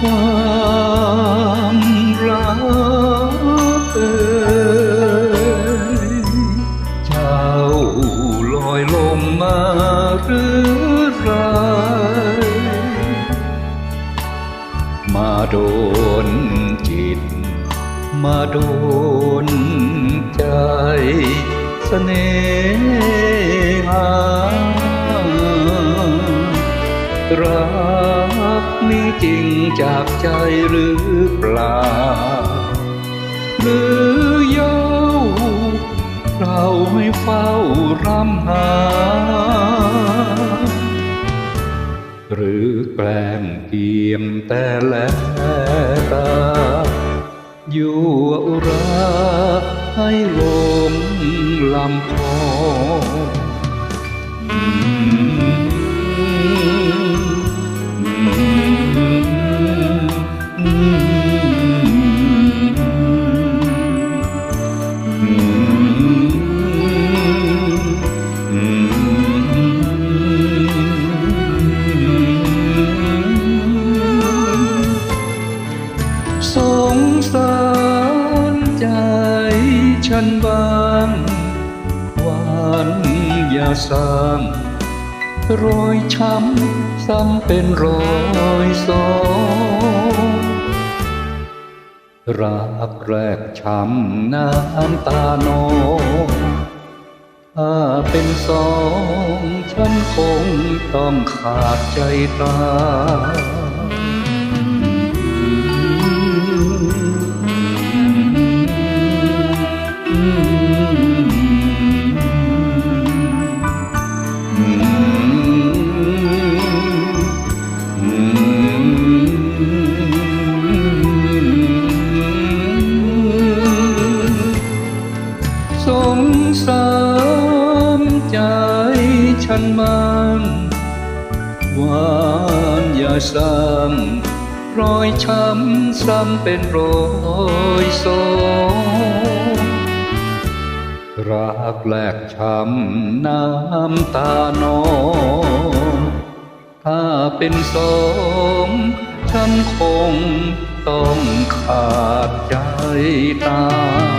ความรักเอ่ยเจ้าลอยลมมาหรือไรมาโดนจิต มาโดนใจเสน่ รักมีจริงจากใจหรือเปล่า หรือเย้าเราให้เฝ้ารำหา หรือแกล้งเกียมแต่แลตา อยู่อุราให้ลมลำพอ งสารใจฉันบ้างหวานอย่าสร้างรอยช้ำซ้ำเป็นรอยสองรักแรกช้ำน้ำตานองถ้าเป็นสองฉันคงต้องขาดใจตาย งสารใจฉันมันหวานอย่าซ้ำรอยช้ำซ้ำเป็นรอยสองรักแลกช้ำน้ำตานองถ้าเป็นสองฉันคงต้องขาดใจตาย